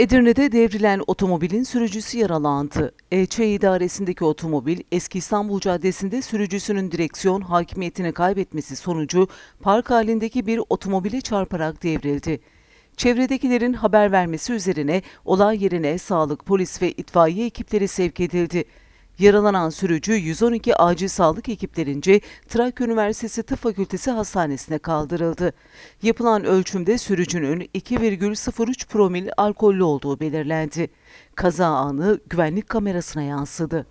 Edirne'de devrilen otomobilin sürücüsü yaralandı. EÇ idaresindeki otomobil Eski İstanbul Caddesi'nde sürücüsünün direksiyon hakimiyetini kaybetmesi sonucu park halindeki bir otomobile çarparak devrildi. Çevredekilerin haber vermesi üzerine olay yerine sağlık, polis ve itfaiye ekipleri sevk edildi. Yaralanan sürücü 112 acil sağlık ekiplerince Trakya Üniversitesi Tıp Fakültesi Hastanesi'ne kaldırıldı. Yapılan ölçümde sürücünün 2,03 promil alkollü olduğu belirlendi. Kaza anı güvenlik kamerasına yansıdı.